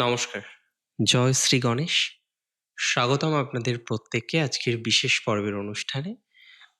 নমস্কার। জয় শ্রী গণেশ। স্বাগতম আপনাদের প্রত্যেককে আজকের বিশেষ পর্বের অনুষ্ঠানে।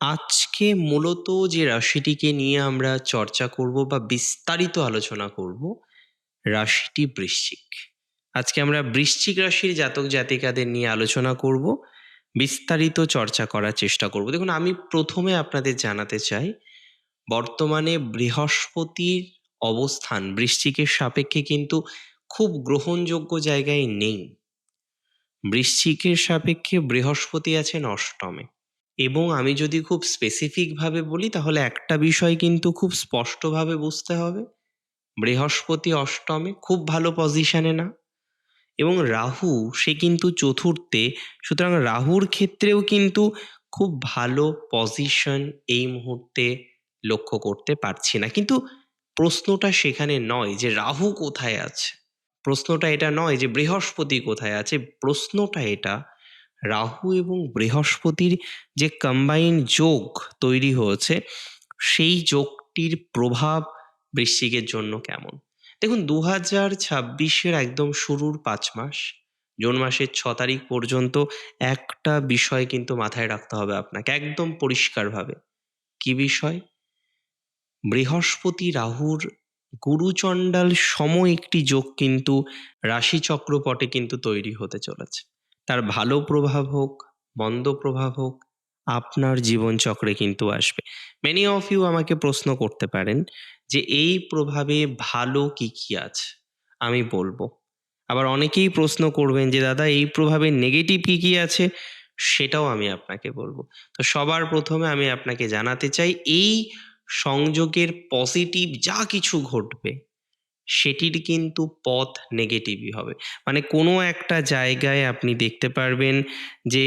আজকে মূলত যে রাশিটিকে নিয়ে আমরা চর্চা করব বা বিস্তারিত আলোচনা করব, রাশিটি বৃশ্চিক। আজকে আমরা বৃশ্চিক রাশির জাতক জাতিকাদের নিয়ে আলোচনা করব, বিস্তারিত চর্চা করার চেষ্টা করব। দেখুন আমি প্রথমে আপনাদের জানাতে চাই, বর্তমানে বৃহস্পতির অবস্থান বৃশ্চিকের সাপেক্ষে কিন্তু খুব গ্রহণযোগ্য জায়গায় নেই। বৃশ্চিকের সাপেক্ষে বৃহস্পতি আছেন অষ্টমে। এবং আমি যদি খুব স্পেসিফিক ভাবে বলি, তাহলে একটা বিষয় কিন্তু খুব স্পষ্টভাবে বুঝতে হবে। বৃহস্পতি অষ্টমে খুব ভালো পজিশনে না। এবং রাহু, সে কিন্তু চতুর্থে। সুতরাং রাহুর ক্ষেত্রেও কিন্তু খুব ভালো পজিশন এই মুহূর্তে লক্ষ্য করতে পারছি না। কিন্তু প্রশ্নটা সেখানে নয় যে রাহু কোথায় আছে? প্রশ্নটা এটা নয় যে বৃহস্পতি কোথায় আছে, প্রশ্নটা এটা রাহু এবং বৃহস্পতির যে কম্বাইন যোগ তৈরি হয়েছে, সেই যোগটির প্রভাব বৃশ্চিকের জন্য কেমন? দেখুন দু হাজার ছাব্বিশের একদম শুরুর পাঁচ মাস, জুন মাসের ছ তারিখ পর্যন্ত একটা বিষয় কিন্তু মাথায় রাখতে হবে আপনাকে, একদম পরিষ্কারভাবে। কি বিষয়? বৃহস্পতি রাহুর গুরুচণ্ডাল সম একটি যোগ কিন্তু রাশিচক্রপটে কিন্তু তৈরি হতে চলেছে। তার ভালো প্রভাব হোক, মন্দ প্রভাব হোক, আপনার জীবনচক্রে কিন্তু আসবে। মেনি অফ ইউ আমাকে প্রশ্ন করতে পারেন যে এই প্রভাবে ভালো কি কি আছে? আমি বলব। আবার অনেকেই প্রশ্ন করবেন যে, দাদা, এই প্রভাবে নেগেটিভ কি কি আছে? সেটাও আমি আপনাকে বলব। তো সবার প্রথমে আমি আপনাকে জানাতে চাই, এই সংযোগের পজিটিভ যা কিছু ঘটবে, সেটির কিন্তু পথ নেগেটিভই হবে। মানে কোনো একটা জায়গায় আপনি দেখতে পারবেন যে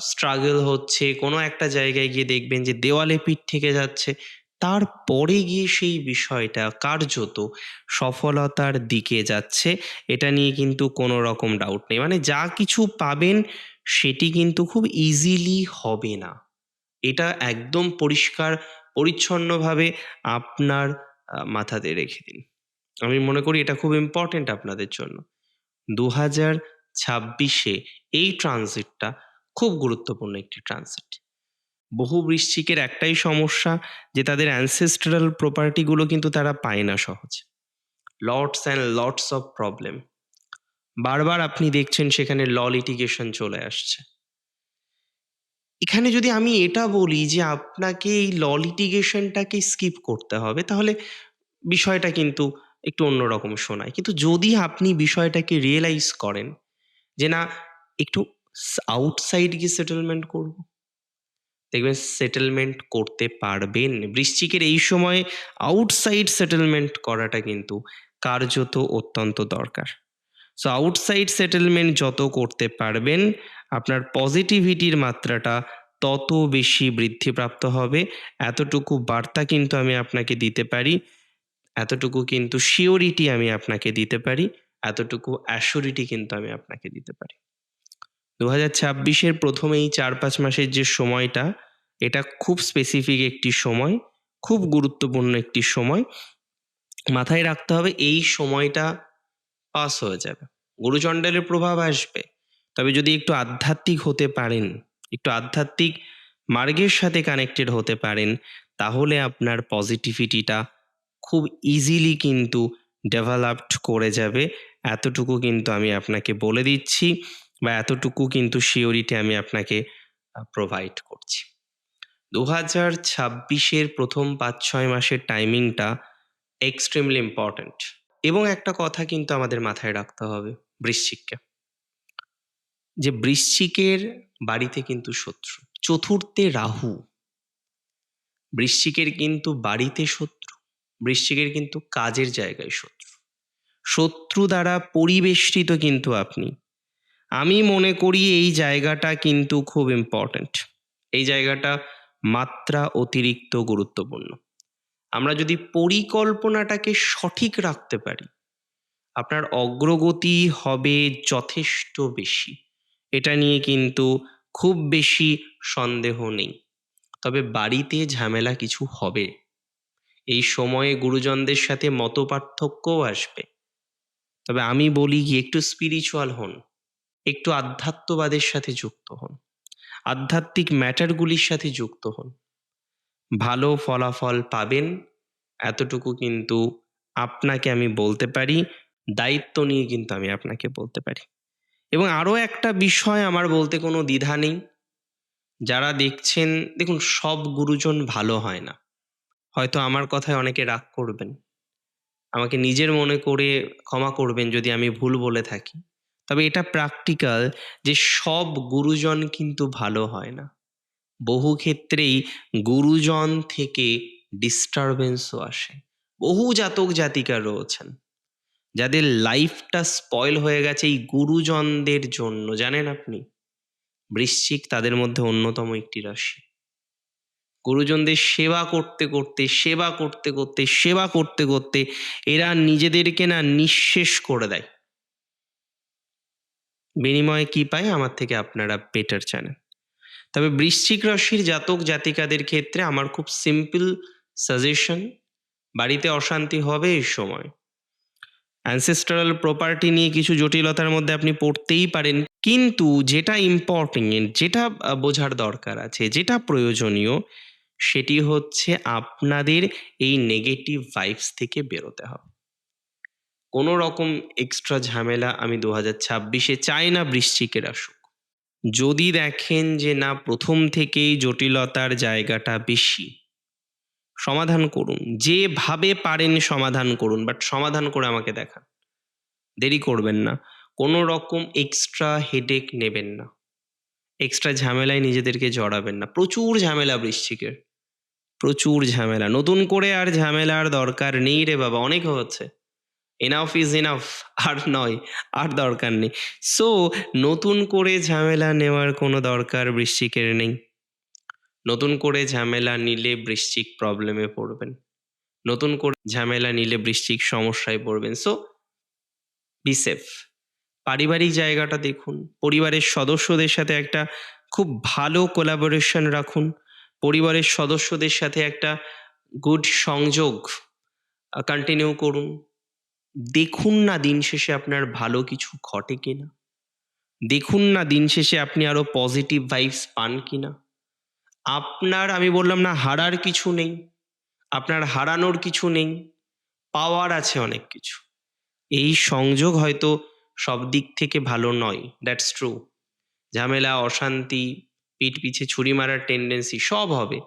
স্ট্রাগল হচ্ছে, কোনো একটা জায়গায় গিয়ে দেখবেন যে, দেওয়ালে পিঠ থেকে যাচ্ছে। তারপরে গিয়ে সেই বিষয়টা কার্যত সফলতার দিকে যাচ্ছে, এটা নিয়ে কিন্তু কোনো রকম ডাউট নেই। মানে যা কিছু পাবেন, সেটি কিন্তু খুব ইজিলি হবে না। এটা একদম পরিষ্কার পরিচ্ছন্নভাবে আপনার মাথাতে রেখে দিন। আমি মনে করি এটা খুব ইম্পর্টেন্ট আপনাদের জন্য। দু হাজার ছাব্বিশে এই ট্রানজিটটা খুব গুরুত্বপূর্ণ একটি ট্রানজিট বহু বৃশ্চিকের একটাই সমস্যা যে তাদের অ্যানসেস্ট্রাল প্রপার্টিগুলো কিন্তু তারা পায় না সহজে। Lots and lots of problem বারবার আপনি দেখছেন সেখানে ল লিটিগেশন চলে আসছে। এখানে যদি আমি এটা বলি যে আপনাকে এই ল লিটিগেশনটাকে স্কিপ করতে হবে, তাহলে বিষয়টা কিন্তু একটু অন্যরকম শোনায়। কিন্তু যদি আপনি বিষয়টাকে রিয়েলাইজ করেন যে না, একটু আউটসাইড গিয়ে সেটেলমেন্ট করব, দেখবেন সেটেলমেন্ট করতে পারবেন। বৃশ্চিকের এই সময়ে আউটসাইড সেটেলমেন্ট করাটা কিন্তু কার্যত অত্যন্ত দরকার। সো আউটসাইড সেটেলমেন্ট যত করতে পারবেন আপনার পজিটিভিটির মাত্রাটা তত বেশি বৃদ্ধিপ্রাপ্ত হবে। এতটুকু বার্তা কিন্তু আমি আপনাকে দিতে পারি। এতটুকু কিন্তু শিওরিটি আমি আপনাকে দিতে পারি। এতটুকু অ্যাসিওরিটি কিন্তু আমি আপনাকে দিতে পারি। দু হাজার ছাব্বিশের প্রথমে এই চার পাঁচ মাসের যে সময়টা, এটা খুব স্পেসিফিক একটি সময়, খুব গুরুত্বপূর্ণ একটি সময়। মাথায় রাখতে হবে এই সময়টা পাস হয়ে যাবে। গুরুচণ্ডালের প্রভাব আসবে। তবে যদি একটু আধ্যাত্মিক হতে পারেন, একটু আধ্যাত্মিক মার্গের সাথে কানেক্টেড হতে পারেন, তাহলে আপনার পজিটিভিটিটা খুব ইজিলি কিন্তু ডেভেলপড করে যাবে। এতটুকু কিন্তু আমি আপনাকে বলে দিচ্ছি বা এতটুকু কিন্তু শিওরিটি আমি আপনাকে প্রোভাইড করছি। দু হাজার ছাব্বিশের প্রথম পাঁচ ছয় মাসের টাইমিংটা এক্সট্রিমলি ইম্পর্ট্যান্ট এবং একটা কথা কিন্তু আমাদের মাথায় রাখতে হবে বৃশ্চিককে। যে বৃশ্চিকের বাড়িতে কিন্তু শত্রু। চতুর্থে রাহু। বৃশ্চিকের কিন্তু বাড়িতে শত্রু, বৃশ্চিকের কিন্তু কাজের জায়গায় শত্রু। শত্রু দ্বারা পরিবেষ্টিত কিন্তু আপনি। আমি মনে করি এই জায়গাটা কিন্তু খুব ইম্পর্ট্যান্ট এই জায়গাটা মাত্রা অতিরিক্ত গুরুত্বপূর্ণ। আমরা যদি পরিকল্পনাটাকে সঠিক রাখতে পারি, আপনার অগ্রগতি হবে যথেষ্ট বেশি। এটা নিয়ে কিন্তু খুব বেশি সন্দেহ নেই। তবে বাড়িতে ঝামেলা কিছু হবে। এই সময়ে গুরুজনদের সাথে মতপার্থক্যও আসবে। তবে আমি বলি কি একটু স্পিরিচুয়াল হন। একটু আধ্যাত্মবাদের সাথে যুক্ত হন। আধ্যাত্মিক ম্যাটারগুলির সাথে যুক্ত হন। ভালো ফলাফল পাবেন। এতটুকু কিন্তু আপনাকে আমি বলতে পারি। দায়িত্ব নিয়ে কিন্তু আমি আপনাকে বলতে পারি। এবং আরও একটা বিষয় আমার বলতে কোনো দ্বিধা নেই। যারা দেখছেন, দেখুন, সব গুরুজন ভালো হয় না। হয়তো আমার কথায় অনেকে রাগ করবেন। আমাকে নিজের মনে করে ক্ষমা করবেন যদি আমি ভুল বলে থাকি। তবে এটা প্র্যাকটিক্যাল যে সব গুরুজন কিন্তু ভালো হয় না। বহু ক্ষেত্রেই গুরুজন থেকে ডিস্টারবেন্সও আসে। বহু জাতক জাতিকা রয়েছেন। যাদের লাইফটা স্পয়েল হয়ে গেছে এই গুরুজনদের জন্য, জানেন আপনি? বৃশ্চিক তাদের মধ্যে অন্যতম একটি রাশি। গুরুজনদের সেবা করতে করতে, সেবা করতে করতে, সেবা করতে করতে এরা নিজেদেরকে না নিঃশেষ করে দেয়। বিনিময়ে কি পায়? আমার থেকে আপনারা বেটার জানেন। তবে বৃশ্চিক রাশির জাতক জাতিকাদের ক্ষেত্রে আমার খুব সিম্পল সাজেশন বাড়িতে অশান্তি হবে এই সময়। অ্যানসেস্ট্রাল প্রপার্টি নিয়ে কিছু জটিলতার মধ্যে আপনি পড়তেই পারেন। কিন্তু যেটা ইম্পর্টেন্ট যেটা বোঝার দরকার আছে, যেটা প্রয়োজনীয়, সেটি হচ্ছে আপনাদের এই নেগেটিভ ভাইবস থেকে বেরোতে হবে। কোনো রকম এক্সট্রা ঝামেলা আমি দু হাজার ছাব্বিশে চাই না বৃশ্চিকের আসুক। যদি দেখেন যে না, প্রথম থেকেই জটিলতার জায়গাটা বেশি সমাধান করুন। যেভাবে পারেন সমাধান করুন বাট সমাধান করে আমাকে দেখান। দেরি করবেন না। কোনো রকম এক্সট্রা হেডেক নেবেন না। এক্সট্রা ঝামেলায় নিজেদেরকে জড়াবেন না। প্রচুর ঝামেলা বৃশ্চিকের। প্রচুর ঝামেলা। নতুন করে আর ঝামেলার দরকার নেই রে বাবা, অনেক হচ্ছে। এনাফ ইজ এনাফ আর নয়, আর দরকার নেই। সো নতুন করে ঝামেলা নেওয়ার কোনো দরকার বৃশ্চিকের নেই। নতুন করে ঝামেলা নিলে বৃশ্চিক প্রবলেমে পড়বেন। নতুন করে ঝামেলা নিলে বৃশ্চিক সমস্যায় পড়বেন। সো বি সেফ পারিবারিক জায়গাটা দেখুন, পরিবারের সদস্যদের সাথে একটা খুব ভালো কোলাবোরেশন রাখুন, পরিবারের সদস্যদের সাথে একটা গুড সংযোগ কন্টিনিউ করুন। দেখুন না দিন শেষে আপনার ভালো কিছু ঘটে কিনা। দেখুন না দিন শেষে আপনি আরও পজিটিভ ভাইবস পান কিনা। আপনার, আমি বললাম, না, হারার কিছু নেই। আপনার হারানোর কিছু নেই। পাওয়ার আছে অনেক কিছু। এই সংযোগ হয়তো সব দিক থেকে ভালো নয়। দ্যাটস ট্রু ঝামেলা, অশান্তি, পিঠ পিছে ছুরি মারার টেন্ডেন্সি সব হবে।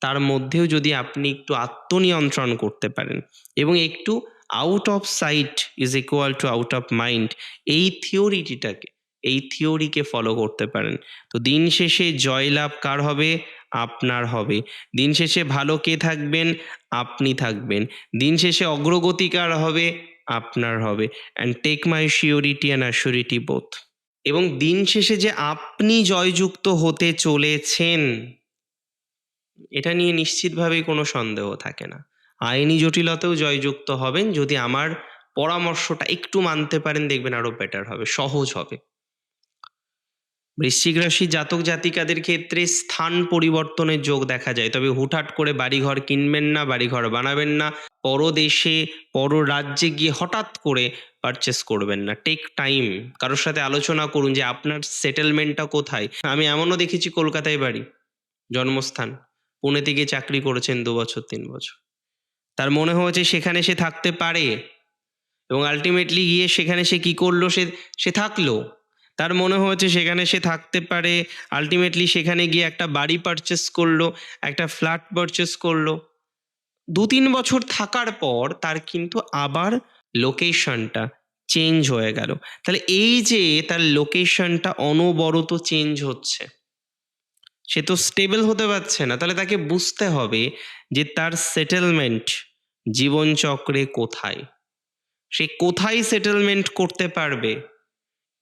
তার মধ্যেও যদি আপনি একটু আত্মনিয়ন্ত্রণ করতে পারেন এবং একটু out of sight is equal to out of mind এই থিওরিটিটাকে এই থিওরিকে ফলো করতে পারেন। তো দিন শেষে জয়লাভ কার হবে? আপনার হবে। দিন শেষে ভালো কে থাকবেন? আপনি থাকবেন। দিন শেষে অগ্রগতি কার হবে? আপনার হবে। And take my surety and assurity both এবং দিন শেষে যে আপনি জয়যুক্ত হতে চলেছেন, এটা নিয়ে নিশ্চিতভাবেই কোনো সন্দেহ থাকে না। আইনি জটিলতাও জয়যুক্ত হবেন। যদি আমার পরামর্শটা একটু মানতে পারেন, দেখবেন আরও বেটার হবে, সহজ হবে। বৃশ্চিক রাশি জাতক জাতিকাদের ক্ষেত্রে স্থান পরিবর্তনের যোগ দেখা যায়। তবে হুটহাট করে বাড়িঘর কিনবেন না, বাড়িঘর বানাবেন না, পরদেশে পর রাজ্যে গিয়ে হঠাৎ করে পারচেস করবেন না। টেক টাইম কারোর সাথে আলোচনা করুন যে আপনার সেটেলমেন্টটা কোথায়। আমি এমনও দেখেছি কলকাতায় বাড়ি, জন্মস্থান। পুনেতে গিয়ে চাকরি করেছেন দু বছর, তিন বছর। তার মনে হয়েছে সেখানে সে থাকতে পারে এবং আলটিমেটলি গিয়ে সেখানে সে কি করল? সে সে থাকল। তার মনে হয়েছে সেখানে সে থাকতে পারে। আলটিমেটলি সেখানে গিয়ে একটা বাড়ি পারচেস করল, একটা ফ্ল্যাট পারচেস করল। দু তিন বছর থাকার পর তার কিন্তু আবার লোকেশনটা চেঞ্জ হয়ে গেল। তাহলে এই যে তার লোকেশনটা অনবরত চেঞ্জ হচ্ছে, সে তো স্টেবল হতে পারছে না। তাহলে তাকে বুঝতে হবে যে তার সেটেলমেন্ট জীবনচক্রে কোথায়? সে কোথায় সেটেলমেন্ট করতে পারবে?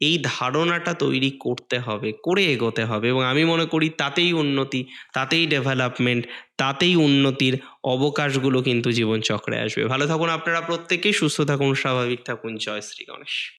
এই ধারণাটা তৈরি করতে হবে, করে এগোতে হবে এবং আমি মনে করি তাতেই উন্নতি, তাতেই ডেভেলপমেন্ট তাতেই উন্নতির অবকাশগুলো কিন্তু জীবনচক্রে আসবে। ভালো থাকুন আপনারা প্রত্যেকেই, সুস্থ থাকুন, স্বাভাবিক থাকুন। জয় শ্রী গণেশ।